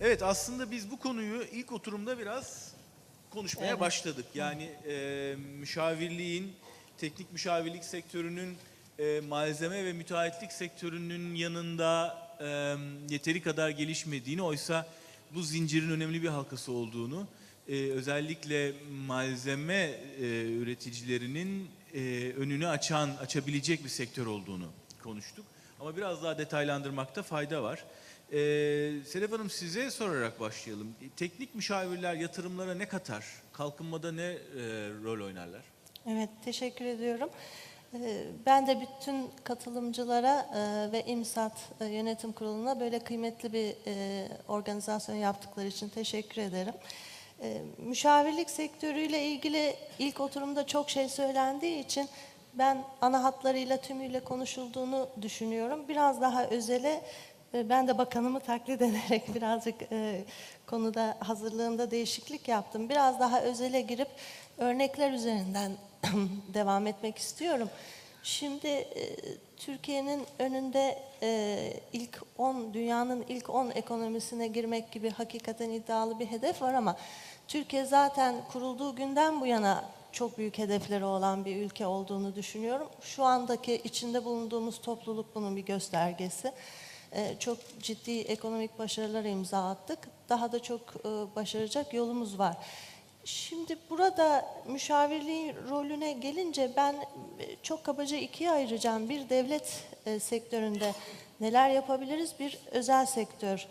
Evet aslında biz bu konuyu ilk oturumda biraz konuşmaya Evet. başladık. Yani e, müşavirliğin, teknik müşavirlik sektörünün e, malzeme ve müteahhitlik sektörünün yanında e, yeteri kadar gelişmediğini oysa bu zincirin önemli bir halkası olduğunu e, özellikle malzeme e, üreticilerinin e, önünü açan, açabilecek bir sektör olduğunu konuştuk. Ama biraz daha detaylandırmakta fayda var. Ee, Sedef Hanım size sorarak başlayalım. Teknik müşavirler yatırımlara ne katar? Kalkınmada ne e, rol oynarlar? Evet, teşekkür ediyorum. Ee, Ben de bütün katılımcılara e, ve İMSAT e, Yönetim Kurulu'na böyle kıymetli bir e, organizasyon yaptıkları için teşekkür ederim. E, Müşavirlik sektörüyle ilgili ilk oturumda çok şey söylendiği için ben ana hatlarıyla tümüyle konuşulduğunu düşünüyorum. Biraz daha özele e, ben de bakanımı taklit ederek birazcık e, konuda hazırlığımda değişiklik yaptım. Biraz daha özele girip örnekler üzerinden devam etmek istiyorum. Şimdi e, Türkiye'nin önünde e, ilk 10 dünyanın ilk 10 ekonomisine girmek gibi hakikaten iddialı bir hedef var ama Türkiye zaten kurulduğu günden bu yana çok büyük hedefleri olan bir ülke olduğunu düşünüyorum. Şu andaki içinde bulunduğumuz topluluk bunun bir göstergesi. Ee, çok ciddi ekonomik başarılar imza attık. Daha da çok e, başaracak yolumuz var. Şimdi burada müşavirliğin rolüne gelince ben e, çok kabaca ikiye ayıracağım. Bir devlet e, sektöründe neler yapabiliriz, bir özel sektör,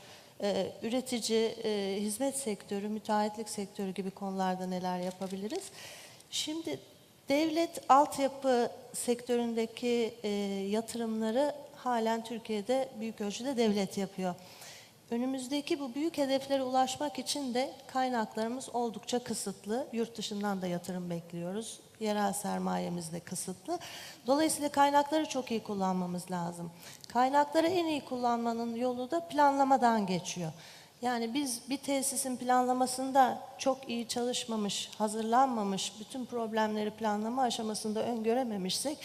üretici, hizmet sektörü, müteahhitlik sektörü gibi konularda neler yapabiliriz. Şimdi devlet altyapı sektöründeki yatırımları halen Türkiye'de büyük ölçüde devlet yapıyor. Önümüzdeki bu büyük hedeflere ulaşmak için de kaynaklarımız oldukça kısıtlı. Yurt dışından da yatırım bekliyoruz. Yerel sermayemiz de kısıtlı. Dolayısıyla kaynakları çok iyi kullanmamız lazım. Kaynakları en iyi kullanmanın yolu da planlamadan geçiyor. Yani biz bir tesisin planlamasında çok iyi çalışmamış, hazırlanmamış, bütün problemleri planlama aşamasında öngörememişsek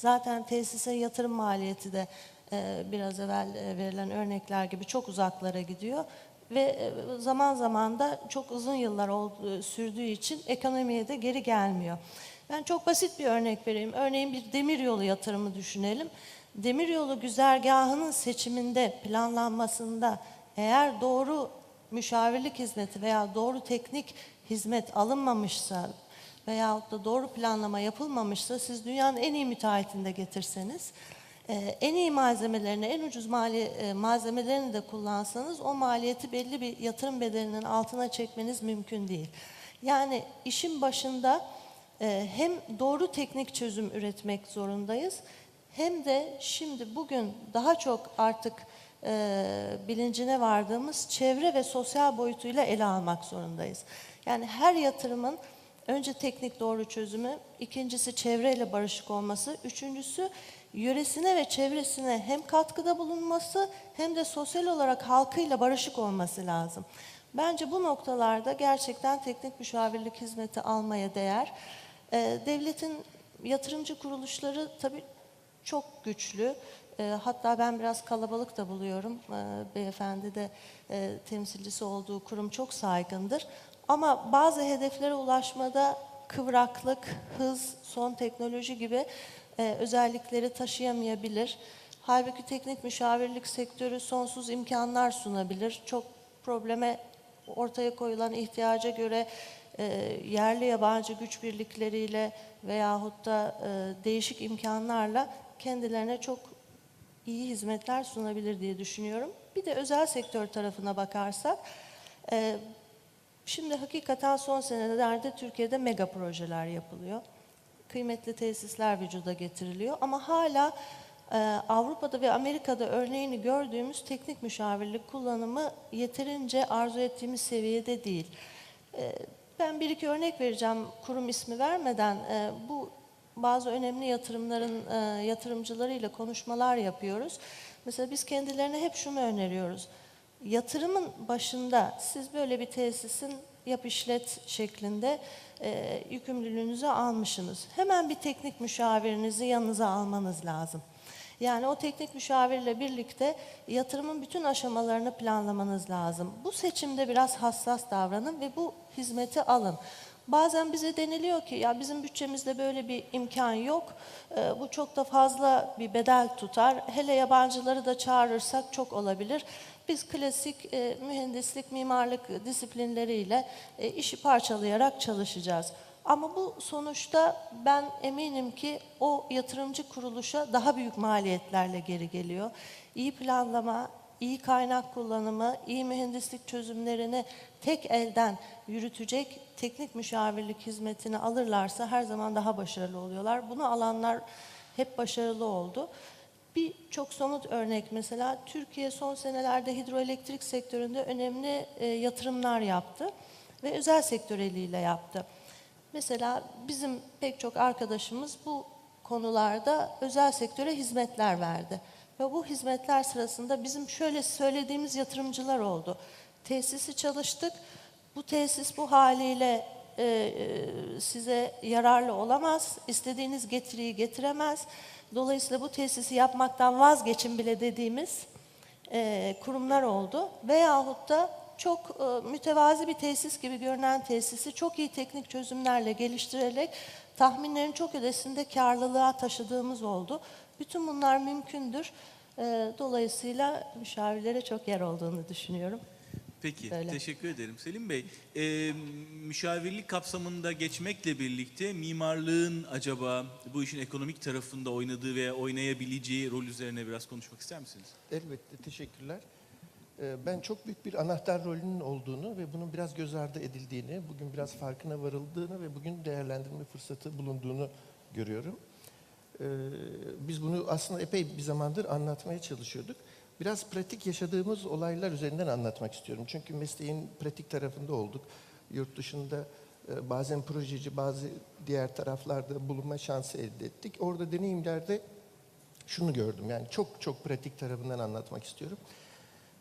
zaten tesise yatırım maliyeti de e, biraz evvel e, verilen örnekler gibi çok uzaklara gidiyor ve e, zaman zaman da çok uzun yıllar sürdüğü için ekonomiye de geri gelmiyor. Ben çok basit bir örnek vereyim. Örneğin bir demiryolu yatırımı düşünelim. Demiryolu güzergahının seçiminde, planlanmasında eğer doğru müşavirlik hizmeti veya doğru teknik hizmet alınmamışsa veyahut da doğru planlama yapılmamışsa siz dünyanın en iyi müteahhitini de getirseniz e, en iyi malzemelerini, en ucuz mali, e, malzemelerini de kullansanız o maliyeti belli bir yatırım bedelinin altına çekmeniz mümkün değil. Yani işin başında e, hem doğru teknik çözüm üretmek zorundayız hem de şimdi bugün daha çok artık bilincine vardığımız çevre ve sosyal boyutuyla ele almak zorundayız. Yani her yatırımın önce teknik doğru çözümü, ikincisi çevreyle barışık olması, üçüncüsü yöresine ve çevresine hem katkıda bulunması hem de sosyal olarak halkıyla barışık olması lazım. Bence bu noktalarda gerçekten teknik müşavirlik hizmeti almaya değer. Ee, devletin yatırımcı kuruluşları tabii çok güçlü. Ee, hatta ben biraz kalabalık da buluyorum. Ee, beyefendi de e, temsilcisi olduğu kurum çok saygındır. Ama bazı hedeflere ulaşmada kıvraklık, hız, son teknoloji gibi e, özellikleri taşıyamayabilir. Halbuki teknik müşavirlik sektörü sonsuz imkanlar sunabilir. Çok probleme ortaya koyulan ihtiyaca göre e, yerli yabancı güç birlikleriyle veyahut da e, değişik imkanlarla kendilerine çok iyi hizmetler sunabilir diye düşünüyorum. Bir de özel sektör tarafına bakarsak, e, şimdi hakikaten son senelerde Türkiye'de mega projeler yapılıyor. Kıymetli tesisler vücuda getiriliyor ama hala e, Avrupa'da ve Amerika'da örneğini gördüğümüz teknik müşavirlik kullanımı yeterince arzu ettiğimiz seviyede değil. E, ben bir iki örnek vereceğim kurum ismi vermeden. E, bu bazı önemli yatırımların e, yatırımcılarıyla konuşmalar yapıyoruz. Mesela biz kendilerine hep şunu öneriyoruz. Yatırımın başında siz böyle bir tesisin yap işlet şeklinde e, yükümlülüğünüzü almışsınız. Hemen bir teknik müşavirinizi yanınıza almanız lazım. Yani o teknik müşavirle birlikte yatırımın bütün aşamalarını planlamanız lazım. Bu seçimde biraz hassas davranın ve bu hizmeti alın. Bazen bize deniliyor ki ya bizim bütçemizde böyle bir imkan yok. Ee, bu çok da fazla bir bedel tutar. Hele yabancıları da çağırırsak çok olabilir. Biz klasik e, mühendislik, mimarlık disiplinleriyle e, işi parçalayarak çalışacağız. Ama bu sonuçta ben eminim ki o yatırımcı kuruluşa daha büyük maliyetlerle geri geliyor. İyi planlama, iyi kaynak kullanımı, iyi mühendislik çözümlerini tek elden yürütecek teknik müşavirlik hizmetini alırlarsa her zaman daha başarılı oluyorlar. Bunu alanlar hep başarılı oldu. Bir çok somut örnek mesela Türkiye son senelerde hidroelektrik sektöründe önemli e, yatırımlar yaptı ve özel sektör eliyle yaptı. Mesela bizim pek çok arkadaşımız bu konularda özel sektöre hizmetler verdi. Ve bu hizmetler sırasında bizim şöyle söylediğimiz yatırımcılar oldu. Tesisi çalıştık. Bu tesis bu haliyle e, size yararlı olamaz. İstediğiniz getiriyi getiremez. Dolayısıyla bu tesisi yapmaktan vazgeçin bile dediğimiz e, kurumlar oldu. Veyahut da çok e, mütevazi bir tesis gibi görünen tesisi çok iyi teknik çözümlerle geliştirerek tahminlerin çok ötesinde karlılığa taşıdığımız oldu. Bütün bunlar mümkündür. E, dolayısıyla müşavirlere çok yer olduğunu düşünüyorum. Peki, Böyle. teşekkür ederim. Selim Bey, e, müşavirlik kapsamında geçmekle birlikte mimarlığın acaba bu işin ekonomik tarafında oynadığı veya oynayabileceği rol üzerine biraz konuşmak ister misiniz? Elbette, teşekkürler. Ee, Ben çok büyük bir anahtar rolünün olduğunu ve bunun biraz göz ardı edildiğini, bugün biraz farkına varıldığını ve bugün değerlendirme fırsatı bulunduğunu görüyorum. Ee, Biz bunu aslında epey bir zamandır anlatmaya çalışıyorduk. Biraz pratik yaşadığımız olaylar üzerinden anlatmak istiyorum. Çünkü mesleğin pratik tarafında olduk. Yurt dışında e, bazen projeci, bazı diğer taraflarda bulunma şansı elde ettik. Orada deneyimlerde şunu gördüm. Yani çok çok pratik tarafından anlatmak istiyorum.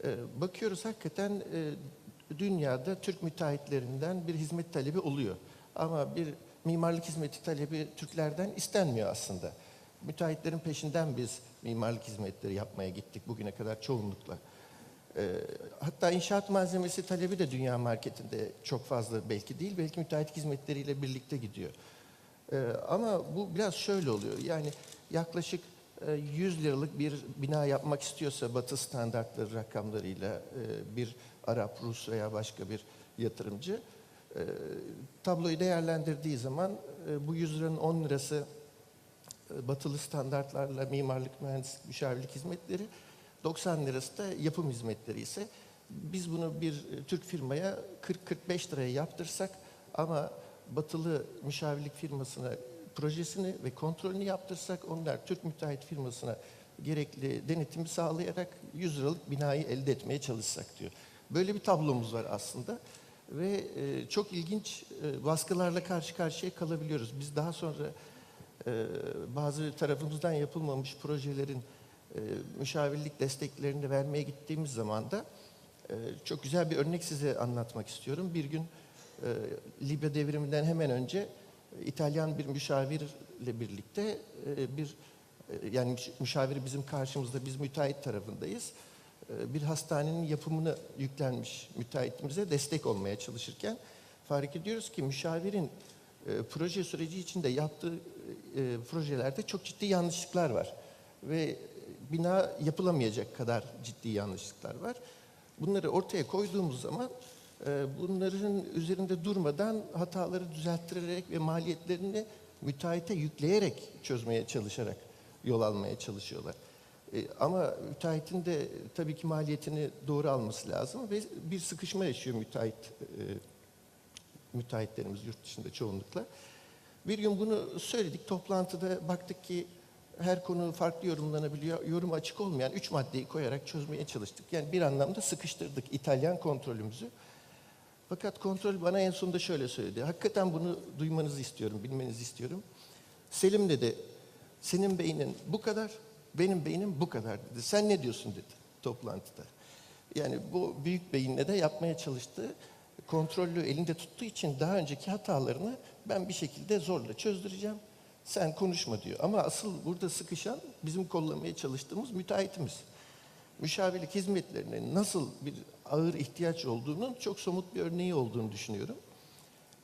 Ee, bakıyoruz hakikaten e, dünyada Türk müteahhitlerinden bir hizmet talebi oluyor. Ama bir mimarlık hizmeti talebi Türklerden istenmiyor aslında. Müteahhitlerin peşinden biz mimarlık hizmetleri yapmaya gittik bugüne kadar çoğunlukla. Ee, hatta inşaat malzemesi talebi de dünya marketinde çok fazla belki değil, belki müteahhit hizmetleriyle birlikte gidiyor. Ee, ama bu biraz şöyle oluyor. Yani yaklaşık e, 100 liralık bir bina yapmak istiyorsa Batı standartları rakamlarıyla e, bir Arap, Rus veya başka bir yatırımcı e, tabloyu değerlendirdiği zaman e, bu 100 liranın 10 lirası e, batılı standartlarla mimarlık, mühendislik, müşavirlik hizmetleri, 90 lirası da yapım hizmetleri ise biz bunu bir e, Türk firmaya 40-45 liraya yaptırsak ama batılı müşavirlik firmasına projesini ve kontrolünü yaptırsak onlar Türk müteahhit firmasına gerekli denetimi sağlayarak 100 liralık binayı elde etmeye çalışsak diyor. Böyle bir tablomuz var aslında ve e, çok ilginç e, baskılarla karşı karşıya kalabiliyoruz. Biz daha sonra e, bazı tarafımızdan yapılmamış projelerin e, müşavirlik desteklerini vermeye gittiğimiz zaman da e, çok güzel bir örnek size anlatmak istiyorum. Bir gün Libya devriminden hemen önce İtalyan bir müşavirle birlikte bir yani müş- müşaviri bizim karşımızda biz müteahhit tarafındayız. Bir hastanenin yapımını yüklenmiş müteahhitimize destek olmaya çalışırken fark ediyoruz ki müşavirin proje süreci içinde yaptığı e, projelerde çok ciddi yanlışlıklar var. Ve bina yapılamayacak kadar ciddi yanlışlıklar var. Bunları ortaya koyduğumuz zaman e, bunların üzerinde durmadan hataları düzelttirerek ve maliyetlerini müteahhite yükleyerek çözmeye çalışarak yol almaya çalışıyorlar. E, ama müteahhitin de tabii ki maliyetini doğru alması lazım ve bir sıkışma yaşıyor müteahhit e, müteahhitlerimiz yurt dışında çoğunlukla. Bir gün bunu söyledik toplantıda baktık ki her konu farklı yorumlanabiliyor. Yorum açık olmayan üç maddeyi koyarak çözmeye çalıştık. Yani bir anlamda sıkıştırdık İtalyan kontrolümüzü. Fakat kontrol bana en sonunda şöyle söyledi. Hakikaten bunu duymanızı istiyorum, bilmenizi istiyorum. Selim dedi, senin beynin bu kadar, benim beynim bu kadar dedi. Sen ne diyorsun dedi toplantıda. Yani bu büyük beyinle de yapmaya çalıştığı kontrollü elinde tuttuğu için daha önceki hatalarını ben bir şekilde zorla çözdüreceğim. Sen konuşma diyor. Ama asıl burada sıkışan bizim kollamaya çalıştığımız müteahhitimiz. Müşavirlik hizmetlerine nasıl bir ağır ihtiyaç olduğunun çok somut bir örneği olduğunu düşünüyorum.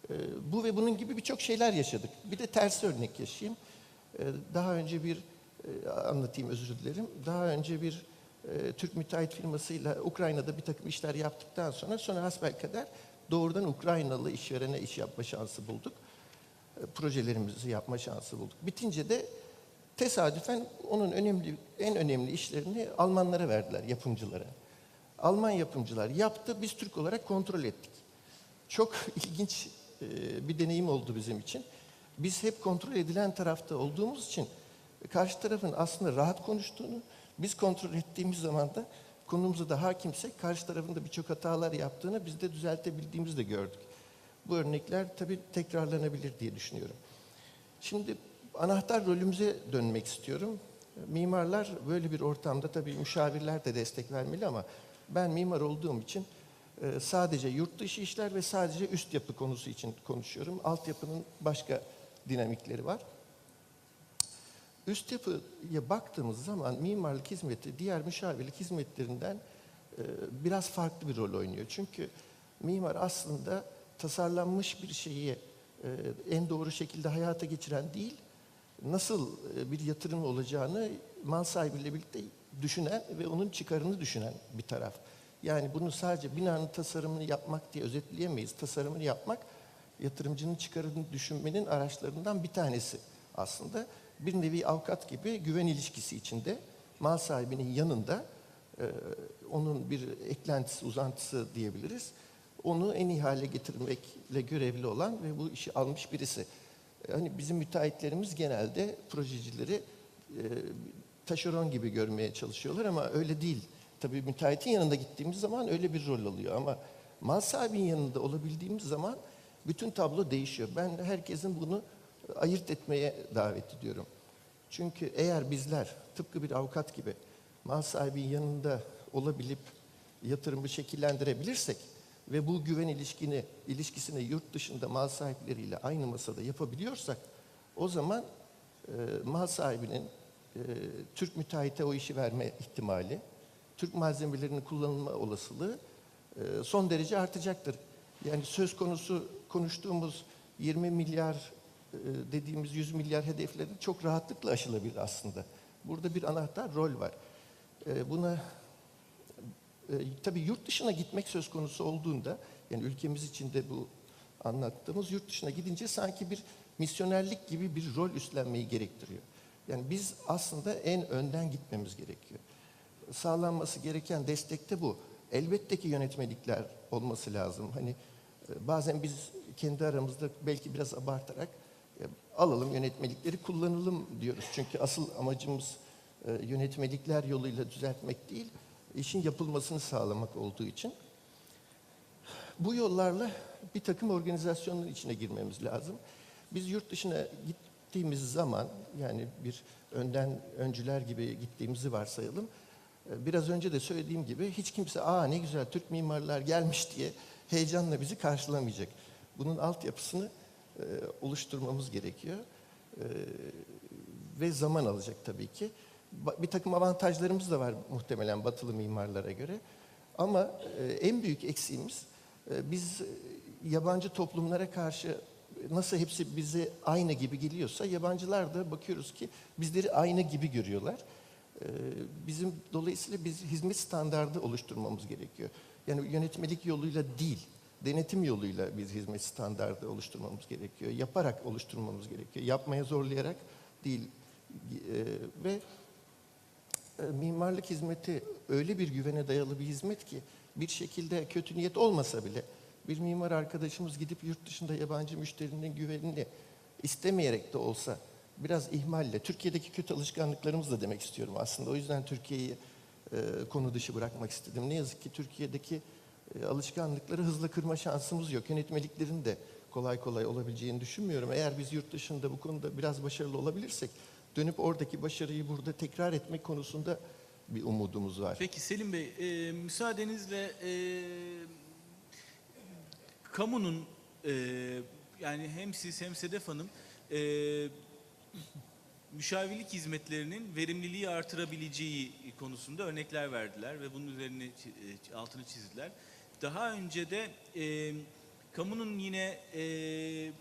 Ee, bu ve bunun gibi birçok şeyler yaşadık. Bir de ters örnek yaşayayım. Ee, daha önce bir e, anlatayım özür dilerim. Daha önce bir e, Türk müteahhit firmasıyla Ukrayna'da bir takım işler yaptıktan sonra sonra hasbelkader doğrudan Ukraynalı işverene iş yapma şansı bulduk. Projelerimizi yapma şansı bulduk. Bitince de tesadüfen onun önemli en önemli işlerini Almanlara verdiler, yapımcılara. Alman yapımcılar yaptı, biz Türk olarak kontrol ettik. Çok ilginç e, bir deneyim oldu bizim için. Biz hep kontrol edilen tarafta olduğumuz için karşı tarafın aslında rahat konuştuğunu, biz kontrol ettiğimiz zaman da konumuza da hakimsek karşı tarafın da birçok hatalar yaptığını biz de düzeltebildiğimizi de gördük. Bu örnekler tabii tekrarlanabilir diye düşünüyorum. Şimdi anahtar rolümüze dönmek istiyorum. Mimarlar böyle bir ortamda tabii müşavirler de destek vermeli ama ben mimar olduğum için e, sadece yurt dışı işler ve sadece üst yapı konusu için konuşuyorum. Altyapının başka dinamikleri var. Üst yapıya baktığımız zaman mimarlık hizmeti diğer müşavirlik hizmetlerinden e, biraz farklı bir rol oynuyor. Çünkü mimar aslında tasarlanmış bir şeyi e, en doğru şekilde hayata geçiren değil, nasıl e, bir yatırım olacağını mal sahibiyle birlikte düşünen ve onun çıkarını düşünen bir taraf. Yani bunu sadece binanın tasarımını yapmak diye özetleyemeyiz. Tasarımını yapmak yatırımcının çıkarını düşünmenin araçlarından bir tanesi aslında. Bir nevi avukat gibi güven ilişkisi içinde mal sahibinin yanında e, onun bir eklentisi, uzantısı diyebiliriz. Onu en iyi hale getirmekle görevli olan ve bu işi almış birisi. Hani bizim müteahhitlerimiz genelde projecileri e, taşeron gibi görmeye çalışıyorlar ama öyle değil. Tabii müteahhitin yanında gittiğimiz zaman öyle bir rol alıyor ama mal sahibinin yanında olabildiğimiz zaman bütün tablo değişiyor. Ben herkesin bunu ayırt etmeye davet ediyorum. Çünkü eğer bizler tıpkı bir avukat gibi mal sahibinin yanında olabilip yatırımı şekillendirebilirsek ve bu güven ilişkini ilişkisini yurt dışında mal sahipleriyle aynı masada yapabiliyorsak o zaman e, mal sahibinin e, Türk müteahhite o işi verme ihtimali, Türk malzemelerinin kullanılma olasılığı e, son derece artacaktır. Yani söz konusu konuştuğumuz 20 milyar e, dediğimiz 100 milyar hedefleri çok rahatlıkla aşılabilir aslında. Burada bir anahtar rol var. E, buna e, tabii yurt dışına gitmek söz konusu olduğunda, yani ülkemiz içinde bu anlattığımız yurt dışına gidince sanki bir misyonerlik gibi bir rol üstlenmeyi gerektiriyor. Yani biz aslında en önden gitmemiz gerekiyor. Sağlanması gereken destek de bu. Elbette ki yönetmelikler olması lazım. Hani e, bazen biz kendi aramızda belki biraz abartarak e, alalım yönetmelikleri kullanalım diyoruz. Çünkü asıl amacımız e, yönetmelikler yoluyla düzeltmek değil, işin yapılmasını sağlamak olduğu için bu yollarla bir takım organizasyonların içine girmemiz lazım. Biz yurt dışına gittiğimiz zaman yani bir önden öncüler gibi gittiğimizi varsayalım. Ee, Biraz önce de söylediğim gibi hiç kimse aa ne güzel Türk mimarlar gelmiş diye heyecanla bizi karşılamayacak. Bunun altyapısını e, oluşturmamız gerekiyor. E, ve zaman alacak tabii ki. Bir takım avantajlarımız da var muhtemelen batılı mimarlara göre. Ama e, en büyük eksiğimiz e, biz e, yabancı toplumlara karşı nasıl hepsi bize aynı gibi geliyorsa yabancılar da bakıyoruz ki bizleri aynı gibi görüyorlar. Bizim dolayısıyla biz hizmet standardı oluşturmamız gerekiyor. Yani yönetmelik yoluyla değil, denetim yoluyla biz hizmet standardı oluşturmamız gerekiyor. Yaparak oluşturmamız gerekiyor. Yapmaya zorlayarak değil. Ve e, mimarlık hizmeti öyle bir güvene dayalı bir hizmet ki bir şekilde kötü niyet olmasa bile bir mimar arkadaşımız gidip yurt dışında yabancı müşterinin güvenini istemeyerek de olsa biraz ihmalle, Türkiye'deki kötü alışkanlıklarımız da demek istiyorum aslında. O yüzden Türkiye'yi e, konu dışı bırakmak istedim. Ne yazık ki Türkiye'deki e, alışkanlıkları hızla kırma şansımız yok. Yönetmeliklerin de kolay kolay olabileceğini düşünmüyorum. Eğer biz yurt dışında bu konuda biraz başarılı olabilirsek dönüp oradaki başarıyı burada tekrar etmek konusunda bir umudumuz var. Peki Selim Bey, e, müsaadenizle e, kamunun e, yani hem siz hem Sedef Hanım e, müşavirlik hizmetlerinin verimliliği artırabileceği konusunda örnekler verdiler ve bunun üzerine e, altını çizdiler. Daha önce de e, kamunun yine e,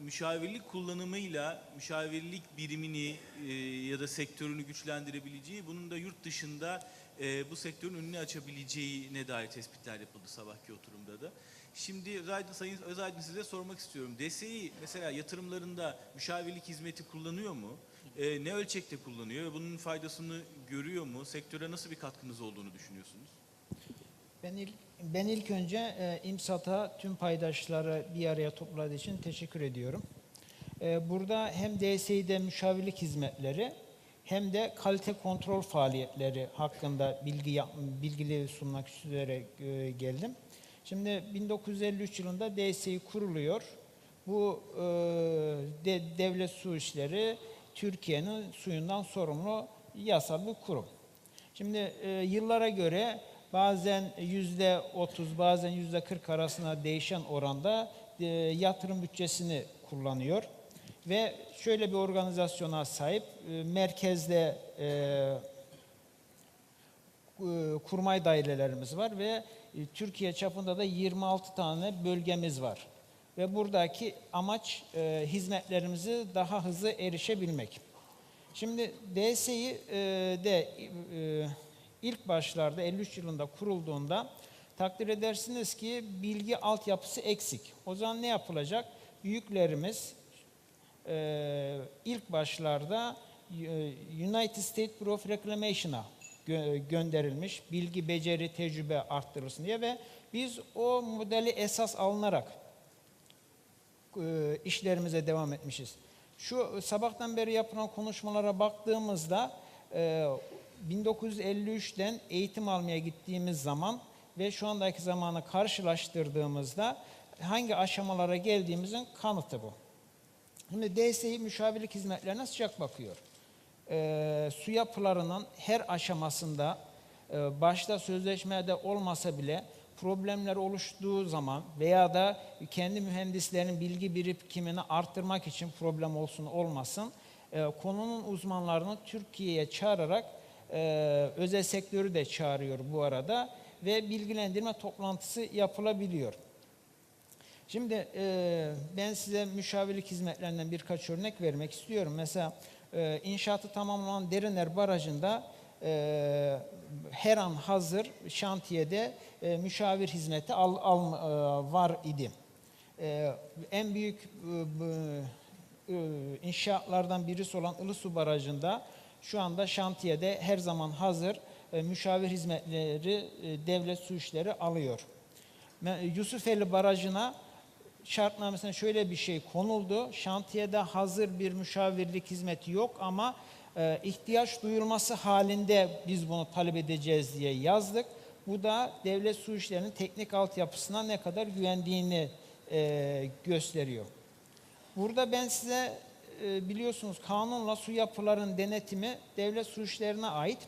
müşavirlik kullanımıyla müşavirlik birimini e, ya da sektörünü güçlendirebileceği, bunun da yurt dışında e, bu sektörün önünü açabileceğine dair tespitler yapıldı sabahki oturumda da. Şimdi Özaydın, Sayın Özaydın size sormak istiyorum. DSİ mesela yatırımlarında müşavirlik hizmeti kullanıyor mu? E, ne ölçekte kullanıyor ve bunun faydasını görüyor mu? Sektöre nasıl bir katkınız olduğunu düşünüyorsunuz? Ben ben ilk önce e, İMSAT'a tüm paydaşları bir araya topladığı için teşekkür ediyorum. E, burada hem DSİ'de müşavirlik hizmetleri hem de kalite kontrol faaliyetleri hakkında bilgi yap- sunmak üzere e, geldim. Şimdi 1953 yılında DSİ kuruluyor. Bu e, de- devlet su işleri Türkiye'nin suyundan sorumlu yasal bir kurum. Şimdi e, yıllara göre bazen yüzde 30 bazen yüzde 40 arasında değişen oranda e, yatırım bütçesini kullanıyor. Ve şöyle bir organizasyona sahip e, merkezde e, kurmay dairelerimiz var ve Türkiye çapında da 26 tane bölgemiz var. Ve buradaki amaç e, hizmetlerimizi daha hızlı erişebilmek. Şimdi DSİ e, de e, ilk başlarda 53 yılında kurulduğunda takdir edersiniz ki bilgi altyapısı eksik. O zaman ne yapılacak? Büyüklerimiz e, ilk başlarda e, United States Bureau of Reclamation'a gö- gönderilmiş bilgi, beceri, tecrübe arttırılsın diye ve biz o modeli esas alınarak e, işlerimize devam etmişiz. Şu sabahtan beri yapılan konuşmalara baktığımızda e, 1953'ten eğitim almaya gittiğimiz zaman ve şu andaki zamanı karşılaştırdığımızda hangi aşamalara geldiğimizin kanıtı bu. Şimdi DSİ müşavirlik hizmetlerine sıcak bakıyor. Ee, su yapılarının her aşamasında e, başta sözleşmede olmasa bile problemler oluştuğu zaman veya da kendi mühendislerin bilgi birikimini arttırmak için problem olsun olmasın e, konunun uzmanlarını Türkiye'ye çağırarak e, özel sektörü de çağırıyor bu arada ve bilgilendirme toplantısı yapılabiliyor. Şimdi e, ben size müşavirlik hizmetlerinden birkaç örnek vermek istiyorum. Mesela e, inşaatı tamamlanan Deriner Barajı'nda e, her an hazır şantiyede e, müşavir hizmeti al, al, e, var idi. E, en büyük e, e, inşaatlardan birisi olan Ilısu Barajı'nda şu anda şantiyede her zaman hazır e, müşavir hizmetleri e, devlet su işleri alıyor. Yusufeli Barajı'na şartnamesine şöyle bir şey konuldu. Şantiyede hazır bir müşavirlik hizmeti yok ama e, ihtiyaç duyulması halinde biz bunu talep edeceğiz diye yazdık. Bu da devlet su işlerinin teknik altyapısına ne kadar güvendiğini e, gösteriyor. Burada ben size e, biliyorsunuz kanunla su yapıların denetimi devlet su işlerine ait.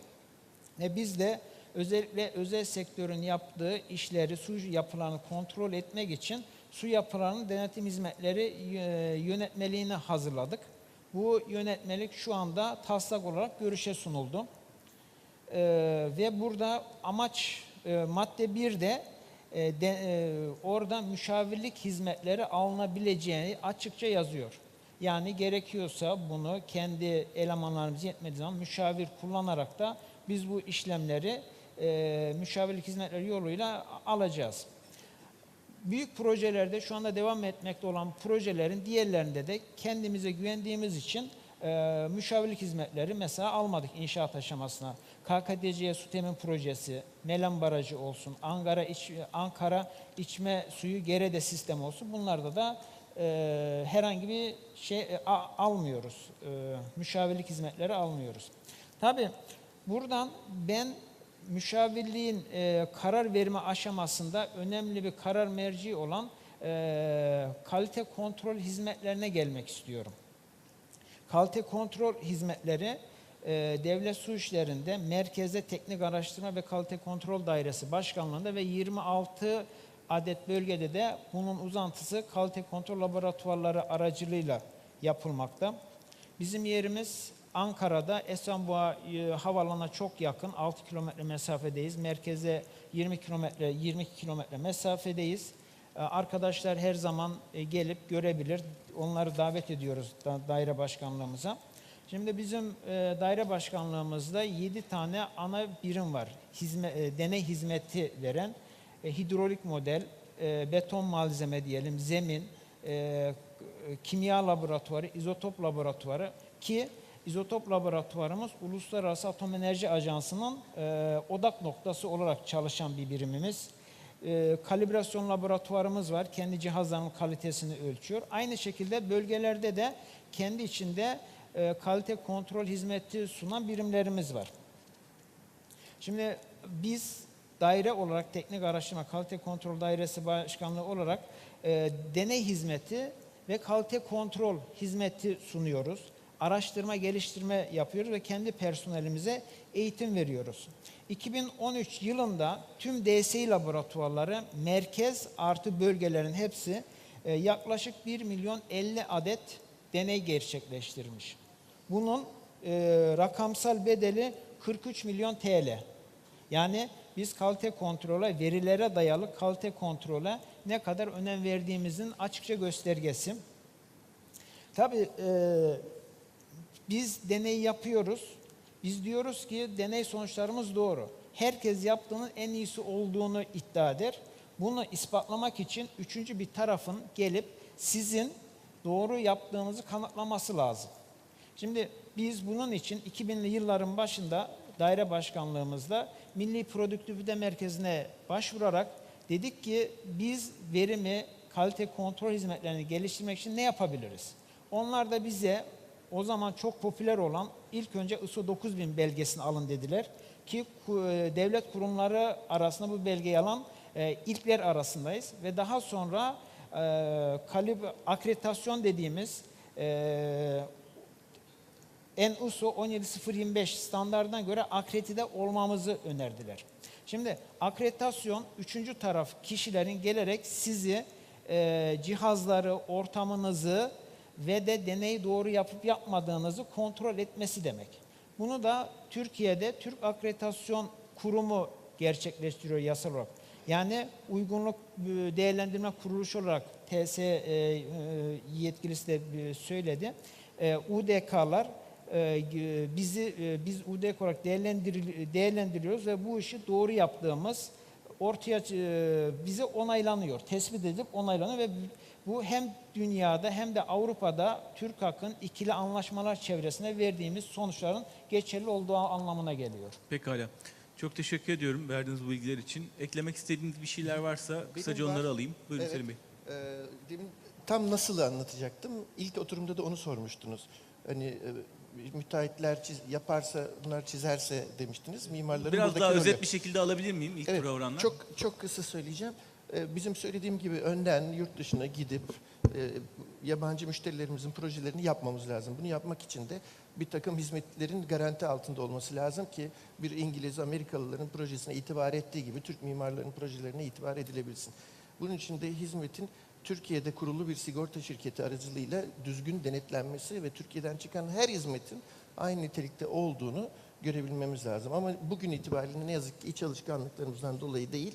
Ve biz de özellikle özel sektörün yaptığı işleri, su yapılarını kontrol etmek için su yapılarının denetim hizmetleri e, yönetmeliğini hazırladık. Bu yönetmelik şu anda taslak olarak görüşe sunuldu. Ee, ve burada amaç e, madde 1'de e, de, e, orada müşavirlik hizmetleri alınabileceğini açıkça yazıyor. Yani gerekiyorsa bunu kendi elemanlarımız yetmediği zaman müşavir kullanarak da biz bu işlemleri e, müşavirlik hizmetleri yoluyla alacağız. Büyük projelerde şu anda devam etmekte olan projelerin diğerlerinde de kendimize güvendiğimiz için e, müşavirlik hizmetleri mesela almadık inşaat aşamasına. KKTC'ye su temin projesi, Melen Barajı olsun, Ankara, iç, Ankara içme suyu Gerede sistemi olsun. Bunlarda da e, herhangi bir şey e, a- almıyoruz. E, müşavirlik hizmetleri almıyoruz. Tabii buradan ben müşavirliğin e, karar verme aşamasında önemli bir karar merci olan e, kalite kontrol hizmetlerine gelmek istiyorum. Kalite kontrol hizmetleri e, devlet su işlerinde Merkezde Teknik Araştırma ve Kalite Kontrol Dairesi Başkanlığında ve 26 adet bölgede de bunun uzantısı kalite kontrol laboratuvarları aracılığıyla yapılmakta. Bizim yerimiz Ankara'da Esenboğa e, havaalanına çok yakın 6 kilometre mesafedeyiz. Merkeze 20 kilometre 22 kilometre mesafedeyiz. E, Arkadaşlar her zaman e, gelip görebilir. Onları davet ediyoruz da- daire başkanlığımıza. Şimdi bizim e, daire başkanlığımızda 7 tane ana birim var. Hizme, deney hizmeti veren e, hidrolik model, e, beton malzeme diyelim, zemin, e, kimya laboratuvarı, izotop laboratuvarı ki izotop laboratuvarımız Uluslararası Atom Enerji Ajansı'nın odak noktası olarak çalışan bir birimimiz. Kalibrasyon laboratuvarımız var. Kendi cihazlarının kalitesini ölçüyor. Aynı şekilde bölgelerde de kendi içinde kalite kontrol hizmeti sunan birimlerimiz var. Şimdi biz daire olarak teknik araştırma kalite kontrol dairesi başkanlığı olarak e, deney hizmeti ve kalite kontrol hizmeti sunuyoruz. Araştırma geliştirme yapıyoruz ve kendi personelimize eğitim veriyoruz. 2013 yılında tüm DSİ laboratuvarları merkez artı bölgelerin hepsi e, yaklaşık 1 milyon 50 adet deney gerçekleştirmiş. Bunun e, rakamsal bedeli 43 milyon TL. Yani biz kalite kontrole, verilere dayalı kalite kontrole ne kadar önem verdiğimizin açıkça göstergesi. Tabii e, biz deney yapıyoruz. Biz diyoruz ki deney sonuçlarımız doğru. Herkes yaptığının en iyisi olduğunu iddia eder. Bunu ispatlamak için üçüncü bir tarafın gelip sizin doğru yaptığınızı kanıtlaması lazım. Şimdi biz bunun için 2000'li yılların başında daire başkanlığımızda Milli Produktivite Merkezi'ne başvurarak dedik ki biz verimi, kalite kontrol hizmetlerini geliştirmek için ne yapabiliriz? Onlar da bize o zaman çok popüler olan ilk önce ISO 9000 belgesini alın dediler ki e, devlet kurumları arasında bu belgeyi alan e, ilkler arasındayız ve daha sonra e, kalib akreditasyon dediğimiz ENUSO 17025 standartına göre akredite olmamızı önerdiler. Şimdi akreditasyon üçüncü taraf kişilerin gelerek sizi e, cihazları, ortamınızı ve de deneyi doğru yapıp yapmadığınızı kontrol etmesi demek. Bunu da Türkiye'de Türk Akreditasyon Kurumu gerçekleştiriyor yasal olarak. Yani uygunluk e, değerlendirme kuruluşu olarak TS e, e, yetkilisi de e, söyledi. E, UDK'lar bizi e, biz UDK olarak değerlendir, değerlendiriyoruz ve bu işi doğru yaptığımız ortaya e, bize onaylanıyor, tespit edip onaylanıyor ve bu hem dünyada hem de Avrupa'da Türk Ak'ın ikili anlaşmalar çevresinde verdiğimiz sonuçların geçerli olduğu anlamına geliyor. Pekala. Çok teşekkür ediyorum verdiğiniz bu bilgiler için. Eklemek istediğiniz bir şeyler varsa kısaca var. onları alayım. Buyurun Evet. Selim Bey. Demin tam nasıl anlatacaktım? İlk oturumda da onu sormuştunuz. Hani e, müteahhitler çiz- yaparsa, bunlar çizerse demiştiniz. Mimarların Biraz daha özet bir şekilde alabilir miyim ilk Evet, programdan? çok çok kısa söyleyeceğim. Ee, Bizim söylediğim gibi önden yurt dışına gidip e, yabancı müşterilerimizin projelerini yapmamız lazım. Bunu yapmak için de bir takım hizmetlerin garanti altında olması lazım ki bir İngiliz, Amerikalıların projesine itibar ettiği gibi Türk mimarların projelerine itibar edilebilsin. Bunun için de hizmetin Türkiye'de kurulu bir sigorta şirketi aracılığıyla düzgün denetlenmesi ve Türkiye'den çıkan her hizmetin aynı nitelikte olduğunu görebilmemiz lazım. Ama bugün itibariyle ne yazık ki iç alışkanlıklarımızdan dolayı değil,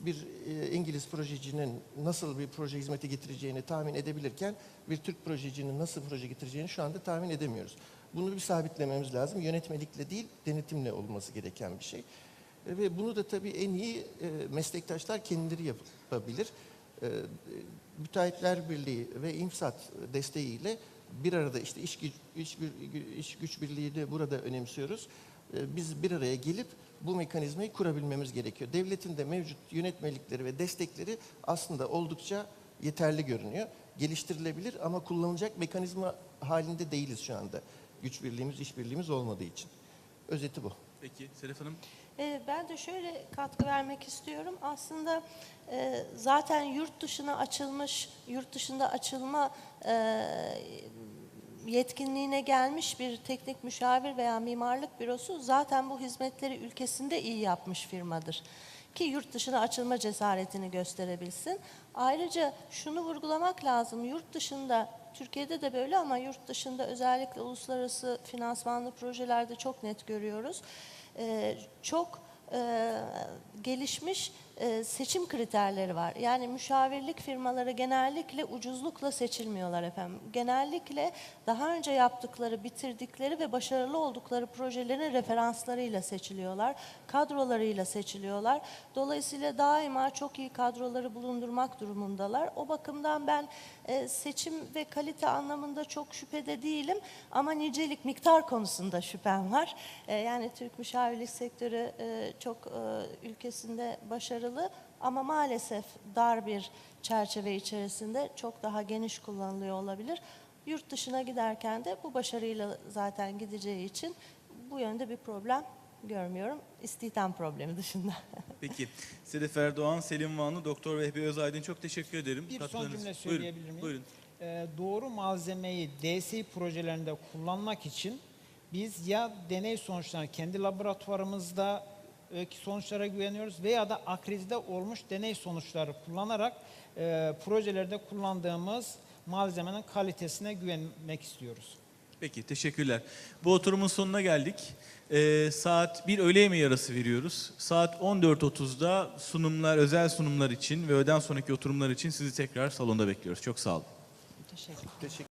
bir e, İngiliz projecinin nasıl bir proje hizmeti getireceğini tahmin edebilirken bir Türk projecinin nasıl proje getireceğini şu anda tahmin edemiyoruz. Bunu bir sabitlememiz lazım. Yönetmelikle değil, denetimle olması gereken bir şey. E, Ve bunu da tabii en iyi e, meslektaşlar kendileri yapabilir. Müteahhitler Birliği ve İmsat desteğiyle bir arada işte iş güç, iş, iş güç birliği de burada önemsiyoruz. E, Biz bir araya gelip bu mekanizmayı kurabilmemiz gerekiyor. Devletin de mevcut yönetmelikleri ve destekleri aslında oldukça yeterli görünüyor. Geliştirilebilir ama kullanılacak mekanizma halinde değiliz şu anda. Güç birliğimiz, iş birliğimiz olmadığı için. Özeti bu. Peki Serap Hanım. Ee, Ben de şöyle katkı vermek istiyorum. Aslında e, zaten yurt dışına açılmış, yurt dışında açılma e, yetkinliğine gelmiş bir teknik müşavir veya mimarlık bürosu zaten bu hizmetleri ülkesinde iyi yapmış firmadır. Ki yurt dışına açılma cesaretini gösterebilsin. Ayrıca şunu vurgulamak lazım. Yurt dışında Türkiye'de de böyle ama yurt dışında özellikle uluslararası finansmanlı projelerde çok net görüyoruz. Ee, çok e, gelişmiş e, seçim kriterleri var. Yani müşavirlik firmaları genellikle ucuzlukla seçilmiyorlar efendim. Genellikle daha önce yaptıkları, bitirdikleri ve başarılı oldukları projelerin referanslarıyla seçiliyorlar. Kadrolarıyla seçiliyorlar. Dolayısıyla daima çok iyi kadroları bulundurmak durumundalar. O bakımdan ben e, seçim ve kalite anlamında çok şüphede değilim ama nicelik, miktar konusunda şüphem var. E, yani Türk müşavirlik sektörü çok ülkesinde başarılı ama maalesef dar bir çerçeve içerisinde çok daha geniş kullanılıyor olabilir. Yurt dışına giderken de bu başarıyla zaten gideceği için bu yönde bir problem görmüyorum. İstihdam problemi dışında. Peki. Sedef Erdoğan, Selim Vanlı, Doktor Vehbi Özaydın çok teşekkür ederim. Bir son cümle Buyurun, söyleyebilir miyim? Buyurun. Ee, doğru malzemeyi DSİ projelerinde kullanmak için biz ya deney sonuçlarını kendi laboratuvarımızda sonuçlara güveniyoruz veya da akredite olmuş deney sonuçları kullanarak e, projelerde kullandığımız malzemenin kalitesine güvenmek istiyoruz. Peki teşekkürler. Bu oturumun sonuna geldik. Ee, saat bir öğle yemeği arası veriyoruz. Saat 14.30'da sunumlar, özel sunumlar için ve öğleden sonraki oturumlar için sizi tekrar salonda bekliyoruz. Çok sağ olun. Teşekkür Teşekkür